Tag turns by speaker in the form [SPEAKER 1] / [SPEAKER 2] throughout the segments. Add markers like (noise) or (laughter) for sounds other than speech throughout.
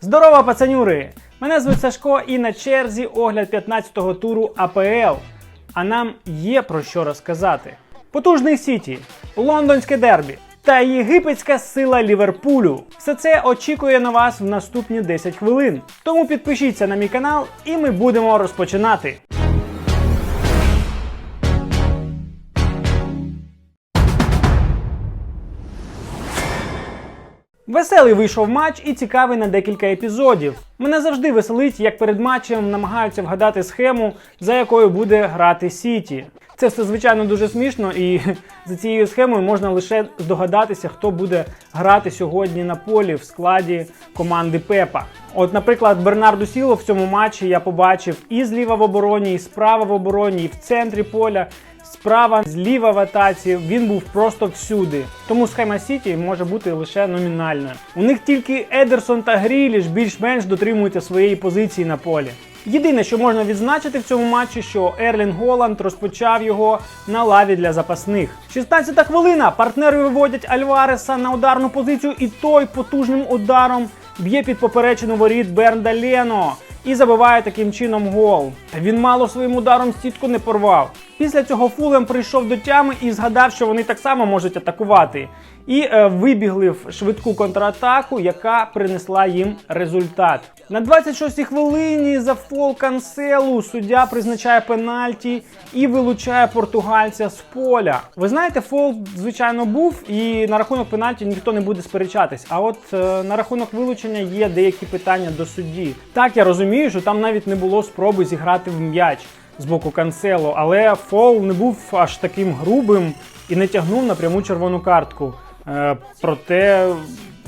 [SPEAKER 1] Здорово, пацанюри! Мене звуть Сашко і на черзі огляд 15-го туру АПЛ. А нам є про що розказати. Потужний Сіті, лондонське дербі та єгипетська сила Ліверпулю. Все це очікує на вас в наступні 10 хвилин. Тому підпишіться на мій канал і ми будемо розпочинати. Веселий вийшов матч і цікавий на декілька епізодів. Мене завжди веселить, як перед матчем намагаються вгадати схему, за якою буде грати Сіті. Це все звичайно дуже смішно, і (laughs) за цією схемою можна лише здогадатися, хто буде грати сьогодні на полі в складі команди Пепа. От, наприклад, Бернарду Сіло в цьому матчі я побачив і зліва в обороні, і справа в обороні, і в центрі поля. Справа, зліва в атаці, він був просто всюди. Тому схема Сіті може бути лише номінальною. У них тільки Едерсон та Гріліш більш-менш дотримуються своєї позиції на полі. Єдине, що можна відзначити в цьому матчі, що Ерлін Голланд розпочав його на лаві для запасних. 16-та хвилина. Партнери виводять Альвареса на ударну позицію, і той потужним ударом б'є під поперечину воріт Бернда Лено і забиває таким чином гол. Він мало своїм ударом сітку не порвав. Після цього Фулем прийшов до тями і згадав, що вони так само можуть атакувати. І е, вибігли в швидку контратаку, яка принесла їм результат. На 26-й хвилині за фол канселу суддя призначає пенальті і вилучає португальця з поля. Ви знаєте, фол, звичайно, був, і на рахунок пенальті ніхто не буде сперечатись. А от е, на рахунок вилучення є деякі питання до судді. Так, я розумію, що там навіть не було спроби зіграти в м'яч з боку канцелу, але фол не був аж таким грубим і не тягнув на пряму червону картку. Е, проте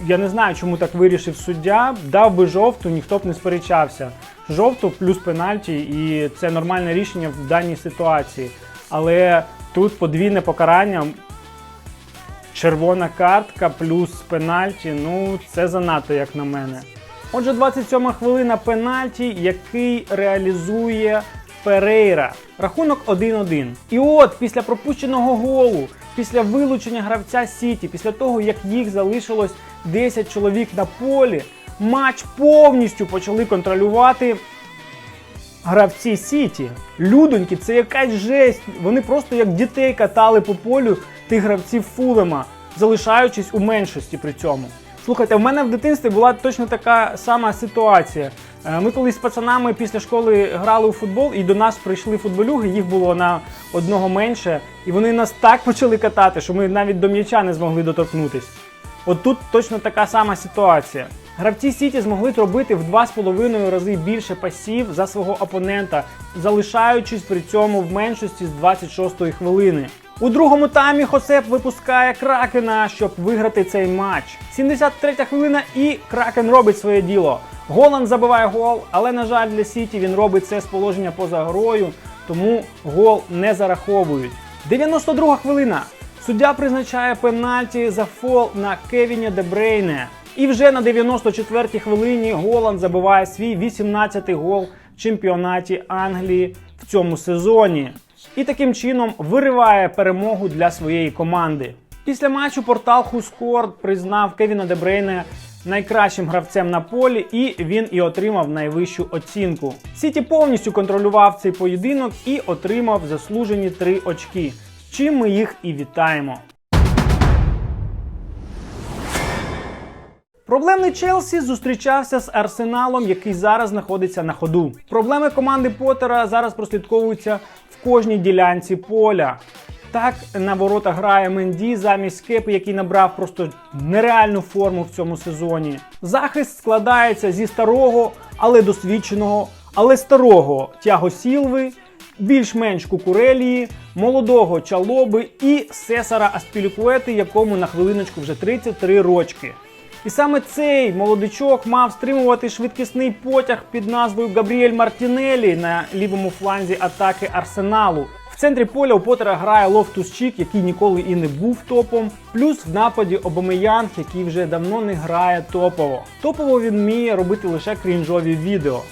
[SPEAKER 1] я не знаю, чому так вирішив суддя. Дав би жовту, ніхто б не сперечався. Жовту плюс пенальті, і це нормальне рішення в даній ситуації. Але тут подвійне покарання. Червона картка плюс пенальті. Ну, це занадто, як на мене. Отже, 27 хвилина пенальті, який реалізує Перейра. Рахунок 1-1. І от після пропущеного голу, після вилучення гравця Сіті, після того, як їх залишилось 10 чоловік на полі, матч повністю почали контролювати гравці Сіті. Людоньки, це якась жесть. Вони просто як дітей катали по полю тих гравців Фулема, залишаючись у меншості при цьому. Слухайте, в мене в дитинстві була точно така сама ситуація. Е, Ми колись з пацанами після школи грали у футбол, і до нас прийшли футболюги, їх було на одного менше, і вони нас так почали катати, що ми навіть до м'яча не змогли доторкнутись. От тут точно така сама ситуація. Гравці Сіті змогли зробити в 2,5 рази більше пасів за свого опонента, залишаючись при цьому в меншості з 26-ї хвилини. У другому таймі Хосеп випускає Кракена, щоб виграти цей матч. 73 хвилина і Кракен робить своє діло. Голланд забиває гол, але на жаль для Сіті він робить це з положення поза грою, тому гол не зараховують. 92 хвилина. Суддя призначає пенальті за фол на Кевіні Дебрейне. І вже на 94-й хвилині Голланд забиває свій 18-й гол в чемпіонаті Англії в цьому сезоні. І таким чином вириває перемогу для своєї команди. Після матчу портал Хускорд признав Кевіна Дебрейне найкращим гравцем на полі, і він і отримав найвищу оцінку. Сіті повністю контролював цей поєдинок і отримав заслужені три очки. Чим ми їх і вітаємо. Проблемний Челсі зустрічався з Арсеналом, який зараз знаходиться на ходу. Проблеми команди Поттера зараз прослідковуються в кожній ділянці поля. Так на ворота грає Менді замість Кепи, який набрав просто нереальну форму в цьому сезоні. Захист складається зі старого, але досвідченого, але старого Тяго Сілви, більш-менш кукурелії, молодого Чалоби і Сесара Аспілікуети, якому на хвилиночку вже 33 рочки. І саме цей молодичок мав стримувати швидкісний потяг під назвою Габріель Мартінелі на лівому фланзі атаки Арсеналу. В центрі поля у Поттера грає Лофтус Чік, який ніколи і не був топом. Плюс в нападі Обамеянг, який вже давно не грає топово. Топово він вміє робити лише крінжові відео.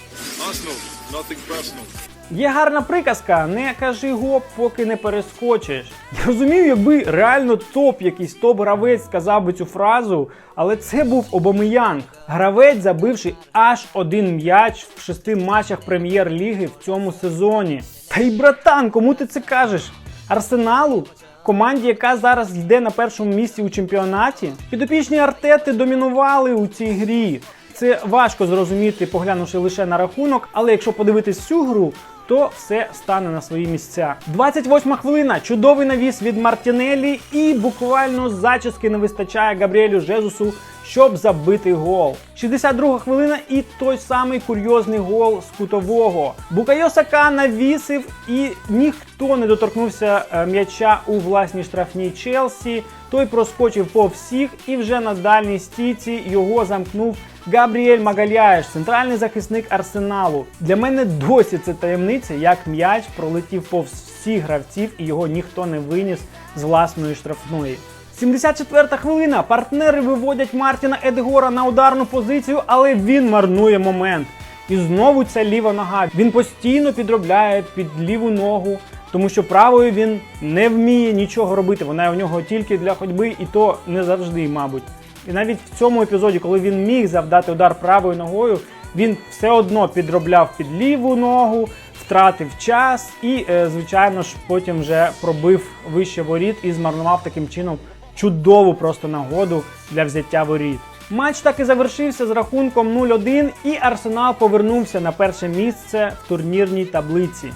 [SPEAKER 2] Arsenal, nothing personal.
[SPEAKER 1] Є гарна приказка: не кажи гоп, поки не перескочиш. Я розумію, якби реально топ, якийсь топ-гравець сказав би цю фразу, але це був Обомеянг. Гравець, забивши аж один м'яч в шести матчах прем'єр-ліги в цьому сезоні. Та й братан, кому ти це кажеш? Арсеналу? Команді, яка зараз йде на першому місці у чемпіонаті, підопічні артети домінували у цій грі. Це важко зрозуміти, поглянувши лише на рахунок, але якщо подивитись всю гру, то все стане на свої місця. 28 хвилина. Чудовий навіс від Мартінеллі, і буквально зачіски не вистачає Габріелю Жезусу, щоб забити гол. 62 хвилина, і той самий курйозний гол з кутового. Букайо Сака навісив, і ніхто не доторкнувся е, м'яча у власній штрафній Челсі. Той проскочив по всіх, і вже на дальній стійці його замкнув Габріель Магаляєш, центральний захисник арсеналу. Для мене досі це таємниця, як м'яч пролетів повз всіх гравців і його ніхто не виніс з власної штрафної. 74 хвилина. Партнери виводять Мартіна Едегора на ударну позицію, але він марнує момент. І знову ця ліва нога. Він постійно підробляє під ліву ногу, тому що правою він не вміє нічого робити. Вона у нього тільки для ходьби, і то не завжди, мабуть. І навіть в цьому епізоді, коли він міг завдати удар правою ногою, він все одно підробляв під ліву ногу, втратив час і, е, звичайно ж, потім вже пробив вище воріт і змарнував таким чином чудову просто нагоду для взяття воріт. Матч так і завершився з рахунком 0-1, і Арсенал повернувся на перше місце в турнірній таблиці.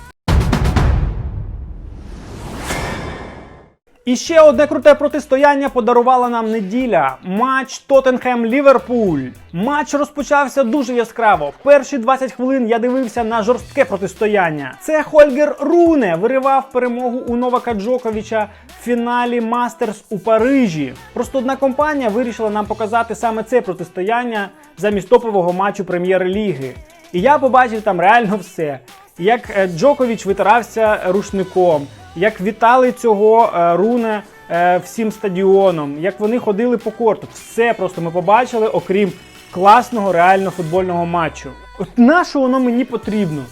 [SPEAKER 1] І ще одне круте протистояння подарувала нам неділя. Матч Тоттенхем-Ліверпуль. Матч розпочався дуже яскраво. Перші 20 хвилин я дивився на жорстке протистояння. Це Хольгер Руне виривав перемогу у Новака Джоковича в фіналі Мастерс у Парижі. Просто одна компанія вирішила нам показати саме це протистояння замість топового матчу прем'єр-ліги. І я побачив там реально все. Як е, Джокович витирався рушником, як вітали цього е, Руне е, всім стадіоном, як вони ходили по корту. Все просто ми побачили, окрім класного реально футбольного матчу. От на що воно мені потрібно?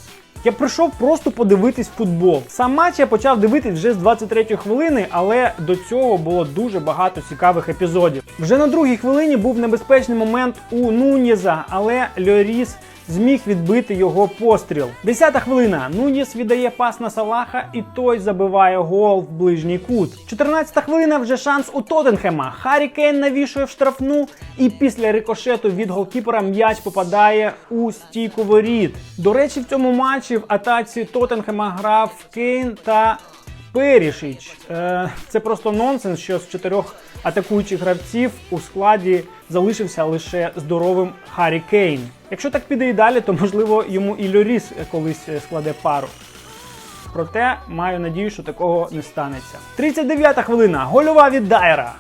[SPEAKER 1] Я прийшов просто подивитись футбол. Сам матч я почав дивитись вже з 23-ї хвилини, але до цього було дуже багато цікавих епізодів. Вже на другій хвилині був небезпечний момент у Нунєза, але Льоріс зміг відбити його постріл. Десята хвилина. Нуніс віддає пас на Салаха, і той забиває гол в ближній кут. 14 хвилина вже шанс у Тоттенхема. Харі Кейн навішує в штрафну, і після рикошету від голкіпера м'яч попадає у стійку воріт. До речі, в цьому матчі в атаці Тоттенхема грав Кейн та Перішич. Е, Це просто нонсенс, що з чотирьох атакуючих гравців у складі залишився лише здоровим Харі Кейн. Якщо так піде і далі, то можливо йому і Льоріс колись е, складе пару. Проте маю надію, що такого не станеться. 39-та хвилина. Гольова від Дайера.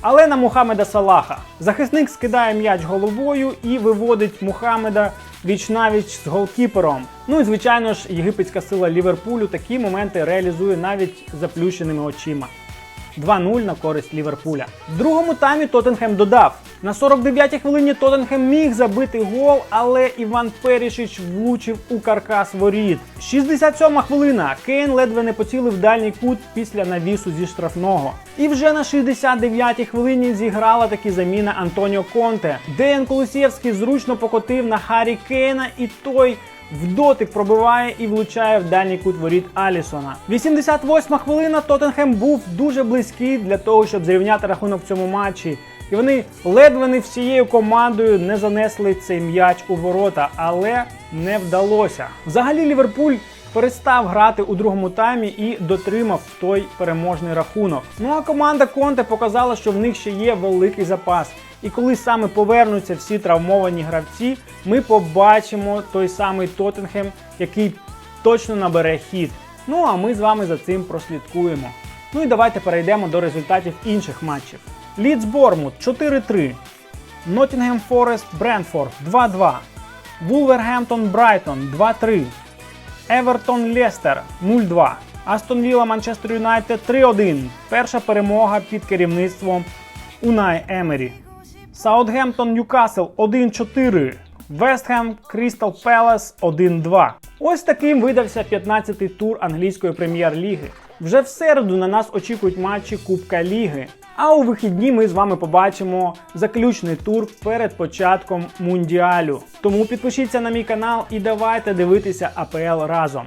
[SPEAKER 1] Але на Мухаммеда Салаха. Захисник скидає м'яч головою і виводить Мухаммеда віч-навіч з голкіпером. Ну і звичайно ж, єгипетська сила Ліверпулю такі моменти реалізує навіть заплющеними очима. 2-0 на користь Ліверпуля. В другому таймі Тоттенхем додав. На 49-й хвилині Тоттенхем міг забити гол, але Іван Перішич влучив у каркас воріт. 67-ма хвилина. Кейн ледве не поцілив дальній кут після навісу зі штрафного. І вже на 69-й хвилині зіграла таки заміна Антоніо Конте. Деян Колосєвський зручно покотив на Харі Кейна, і той в дотик пробиває і влучає в дальній кут воріт Алісона. 88 хвилина Тоттенхем був дуже близький для того, щоб зрівняти рахунок в цьому матчі. І вони ледве не всією командою не занесли цей м'яч у ворота, але не вдалося. Взагалі Ліверпуль перестав грати у другому таймі і дотримав той переможний рахунок. Ну а команда Конте показала, що в них ще є великий запас. І коли саме повернуться всі травмовані гравці, ми побачимо той самий Тоттенхем, який точно набере хід. Ну а ми з вами за цим прослідкуємо. Ну і давайте перейдемо до результатів інших матчів. Лідс Бормут 4-3. Ноттінгем Форест Брентфорд 2-2. Вулвергемптон Брайтон 2-3. Евертон Лестер 0-2. Астон Вілла Манчестер Юнайтед 3-1. Перша перемога під керівництвом Унай Емері. Саутгемптон Ньюкасл 1-4. Вестхем Крістал Пелес 1-2. Ось таким видався 15-й тур англійської прем'єр-ліги. Вже в середу на нас очікують матчі Кубка Ліги. А у вихідні ми з вами побачимо заключний тур перед початком мундіалю. Тому підпишіться на мій канал і давайте дивитися АПЛ разом.